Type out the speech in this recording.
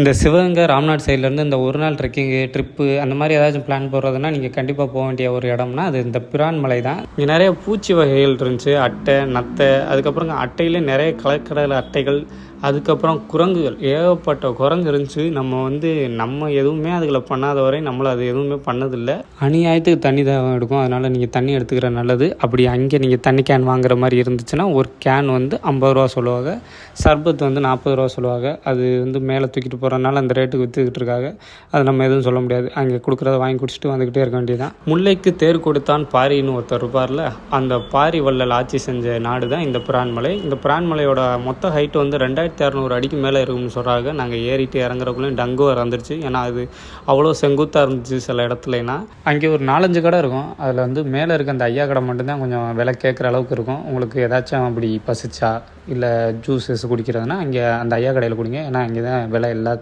இந்த சிவகங்கை ராம்நாட் சைட்லேருந்து இந்த ஒரு நாள் ட்ரெக்கிங்கு ட்ரிப்பு அந்த மாதிரி ஏதாச்சும் பிளான் போடுறதுன்னா நீங்கள் கண்டிப்பாக போக வேண்டிய ஒரு இடம்னா அது இந்த பிரான் மலை தான். இங்கே நிறைய பூச்சி வகைகள் இருந்துச்சு அட்டை நத்தை அதுக்கப்புறம் அட்டையிலே நிறைய கலர்கடல் அட்டைகள் அதுக்கப்புறம் குரங்குகள். ஏகப்பட்ட குரங்கு இருந்துச்சு. நம்ம வந்து நம்ம எதுவுமே அதுகளை பண்ணாத வரை நம்மளை அது எதுவுமே பண்ணதில்லை. அநியாயத்துக்கு தண்ணி தான் எடுக்கும். அதனால் நீங்கள் தண்ணி எடுத்துக்கிற நல்லது. அப்படி அங்கே நீங்கள் தண்ணி கேன் வாங்குற மாதிரி இருந்துச்சுன்னா ஒரு கேன் வந்து ஐம்பது ரூபா சொல்லுவாங்க. சர்பத் வந்து நாற்பது ரூபா சொல்லுவாங்க. அது வந்து மேலே தூக்கிட்டு போகிறனால அந்த ரேட்டுக்கு விற்றுக்கிட்டு இருக்காங்க. அது நம்ம எதுவும் சொல்ல முடியாது. அங்கே கொடுக்குறத வாங்கி குடிச்சிட்டு வந்துக்கிட்டே இருக்க வேண்டியதான் முல்லைக்கு தேர் கொடுத்தான் பாரின்னு ஒருத்தர் இருப்பார்ல அந்த பாரி வள்ளல் ஆட்சி செஞ்ச நாடு தான் இந்த பிரான்மலை. இந்த பிரான்மலையோட மொத்த ஹைட் வந்து ரெண்டாயிரத்தி இரநூறு அடிக்கு மேலே இருக்கும்னு சொல்கிறாங்க நாங்கள் ஏறிட்டு இறங்குறக்குள்ளேயும் டங்கு இறந்துருச்சு ஏன்னா அது அவ்வளோ செங்குத்தாக இருந்துச்சு சில இடத்துலனா. அங்கே ஒரு நாலஞ்சு கடை இருக்கும். அதில் வந்து மேலே இருக்க அந்த ஐயா கடை மட்டும்தான் கொஞ்சம் விலை கேட்குற அளவுக்கு இருக்கும். உங்களுக்கு ஏதாச்சும் அப்படி பசிச்சா இல்லை ஜூஸஸ் குடிக்கிறதுனா அங்கே அந்த ஐயா கடையில் குடிங்க. ஏன்னா அங்கே தான் விலை எல்லாத்தோட